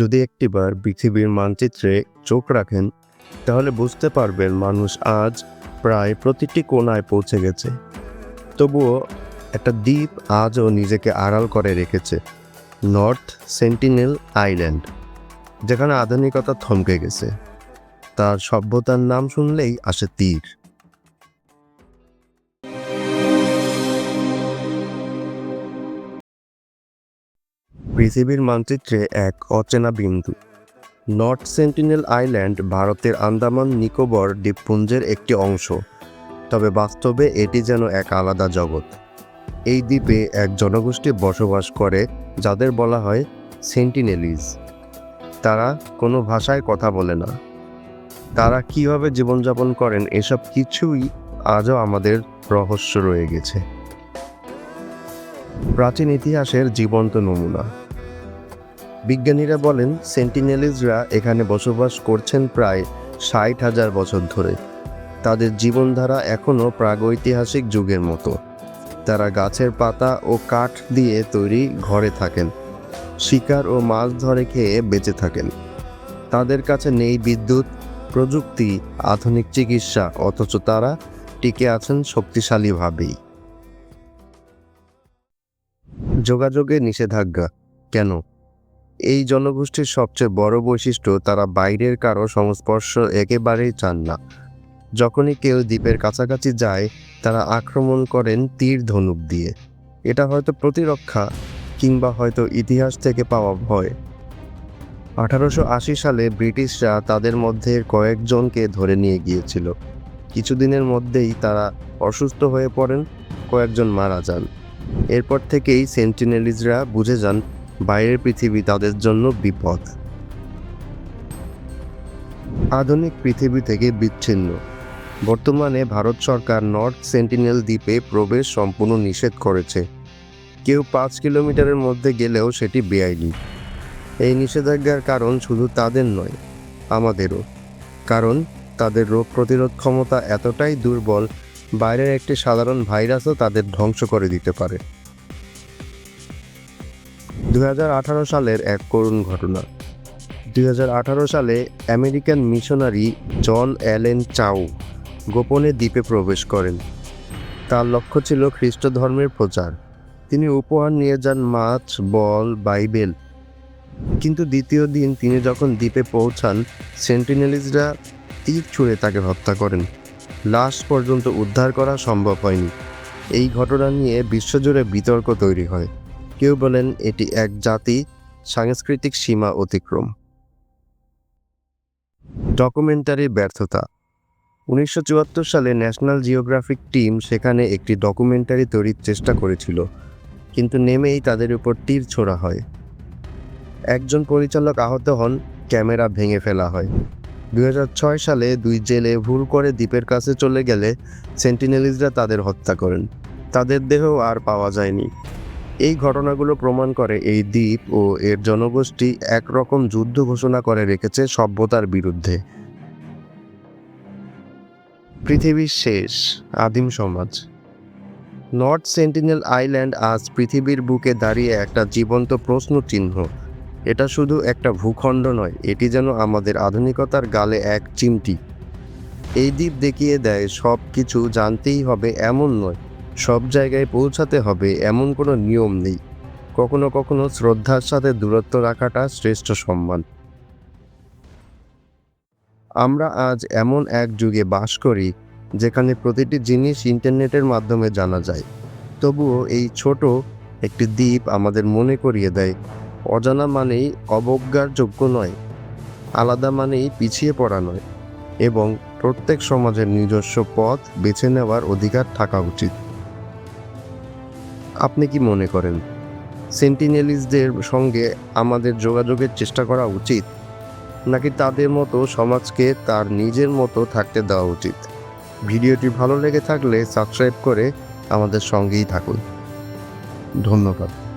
যদি একটিবার পৃথিবীর মানচিত্রে চোখ রাখেন, তাহলে বুঝতে পারবেন মানুষ আজ প্রায় প্রতিটি কোণায় পৌঁছে গেছে। তবুও একটা দ্বীপ আজও নিজেকে আড়াল করে রেখেছে, নর্থ সেন্টিনেল আইল্যান্ড, যেখানে আধুনিকতা থমকে গেছে। তার সভ্যতার নাম শুনলেই আসে তীর। পৃথিবীর মানচিত্রে এক অচেনা বিন্দু। নর্থ সেন্টিনেল আইল্যান্ড ভারতের আন্দামান নিকোবর দ্বীপপুঞ্জের একটি অংশ। তবে বাস্তবে এটি যেন এক আলাদা জগৎ। এই দ্বীপে এক জনগোষ্ঠী বসবাস করে, যাদের বলা হয় সেন্টিনেলিজ তারা কোনো ভাষায় কথা বলে না। তারা কীভাবে জীবনযাপন করেন এসব কিছুই আজও আমাদের রহস্য রয়ে গেছে। প্রাচীন ইতিহাসের জীবন্ত নমুনা। বিজ্ঞানীরা বলেন, সেন্টিনেলিজরা এখানে বসবাস করছেন প্রায় ষাট হাজার বছর ধরে। তাদের জীবনধারা এখনও প্রাগৈতিহাসিক যুগের মতো। তারা গাছের পাতা ও কাঠ দিয়ে তৈরি ঘরে থাকেন, শিকার ও মাছ ধরে খেয়ে বেঁচে থাকেন। তাদের কাছে নেই বিদ্যুৎ, প্রযুক্তি, আধুনিক চিকিৎসা, অথচ তারা টিকে আছেন শক্তিশালীভাবেই। যোগাযোগে নিষেধাজ্ঞা, কেন? এই জনগোষ্ঠীর সবচেয়ে বড় বৈশিষ্ট্য, তারা বাইরের কারও সংস্পর্শ একেবারেই চান না। যখনই কেউ দ্বীপের কাছাকাছি যায়, তারা আক্রমণ করেন তীর ধনুক দিয়ে। এটা হয়তো প্রতিরক্ষা, কিংবা হয়তো ইতিহাস থেকে পাওয়া ভয়। আঠারোশো আশি সালে ব্রিটিশরা তাদের মধ্যে কয়েকজনকে ধরে নিয়ে গিয়েছিল। কিছুদিনের মধ্যেই তারা অসুস্থ হয়ে পড়েন, কয়েকজন মারা যান। এরপর থেকেই সেন্টিনেলিজরা বুঝে যান বাইরের পৃথিবী তাদের জন্য বিপদ। আধুনিক পৃথিবী থেকে বিচ্ছিন্ন। বর্তমানে ভারত সরকার নর্থ সেন্টিনেল দ্বীপে প্রবেশ সম্পূর্ণ নিষেধ করেছে। কেউ পাঁচ কিলোমিটারের মধ্যে গেলেও সেটি বেআইনি। এই নিষেধাজ্ঞার কারণ শুধু তাদের নয়, আমাদেরও। কারণ তাদের রোগ প্রতিরোধ ক্ষমতা এতটাই দুর্বল, বাইরের একটি সাধারণ ভাইরাসও তাদের ধ্বংস করে দিতে পারে। দুই হাজার আঠারো সালের এক করুণ ঘটনা। দুই হাজার আঠারো সালে American missionary John Allen Chau গোপনে দ্বীপে প্রবেশ করেন। তার লক্ষ্য ছিল খ্রিস্ট ধর্মের প্রচার। তিনি উপহার নিয়ে যান মাছ, বল, বাইবেল। কিন্তু দ্বিতীয় দিন তিনি যখন দ্বীপে পৌঁছান, সেন্টিনেলিজরা তীর ছুঁড়ে তাকে হত্যা করেন। লাশ পর্যন্ত উদ্ধার করা সম্ভব হয়নি। এই ঘটনা নিয়ে বিশ্বজুড়ে বিতর্ক তৈরি হয়। কেউ বলেন এটি এক জাতি সাংস্কৃতিক সীমা অতিক্রম। ডকুমেন্টারি ব্যর্থতা। উনিশশো চুয়াত্তর সালে ন্যাশনাল জিওগ্রাফিক টিম সেখানে একটি ডকুমেন্টারি তৈরির চেষ্টা করেছিল, কিন্তু নেমেই তাদের উপর তীর ছোড়া হয়। একজন পরিচালক আহত হন, ক্যামেরা ভেঙে ফেলা হয়। দুই হাজার ছয় সালে দুই জেলে ভুল করে দ্বীপের কাছে চলে গেলে সেন্টিনেলিজরা তাদের হত্যা করেন। তাদের দেহ আর পাওয়া যায়নি। এই ঘটনাগুলো প্রমাণ করে এই দ্বীপ ও এর জনগোষ্ঠী একরকম যুদ্ধ ঘোষণা করে রেখেছে সভ্যতার বিরুদ্ধে। পৃথিবীর শেষ, আদিম সমাজ। নর্থ সেন্টিনেল আইল্যান্ড আজ পৃথিবীর বুকে দাঁড়িয়ে একটা জীবন্ত প্রশ্ন চিহ্ন এটা শুধু একটা ভূখণ্ড নয়, এটি যেন আমাদের আধুনিকতার গালে এক চিমটি। এই দ্বীপ দেখিয়ে দেয় সব কিছু জানতেই হবে এমন নয় সব জায়গায় পৌঁছাতে হবে এমন কোনো নিয়ম নেই। কখনো কখনো শ্রদ্ধার সাথে দূরত্ব রাখাটা শ্রেষ্ঠ সম্মান। আমরা আজ এমন এক যুগে বাস করি, যেখানে প্রতিটি জিনিস ইন্টারনেটের মাধ্যমে জানা যায়। তবুও এই ছোট একটি দ্বীপ আমাদের মনে করিয়ে দেয়, অজানা মানেই অবজ্ঞার যোগ্য নয়, আলাদা মানেই পিছিয়ে পড়া নয়, এবং প্রত্যেক সমাজের নিজস্ব পথ বেছে নেওয়ার অধিকার থাকা উচিত। আপনি কি মনে করেন? সেন্টিনেলিসদের সঙ্গে আমাদের যোগাযোগের চেষ্টা করা উচিত? নাকি তাদের মতো সমাজকে তার নিজের মতো থাকতে দেওয়া উচিত? ভিডিওটি ভালো লেগে থাকলে সাবস্ক্রাইব করে আমাদের সঙ্গেই থাকুন। ধন্যবাদ।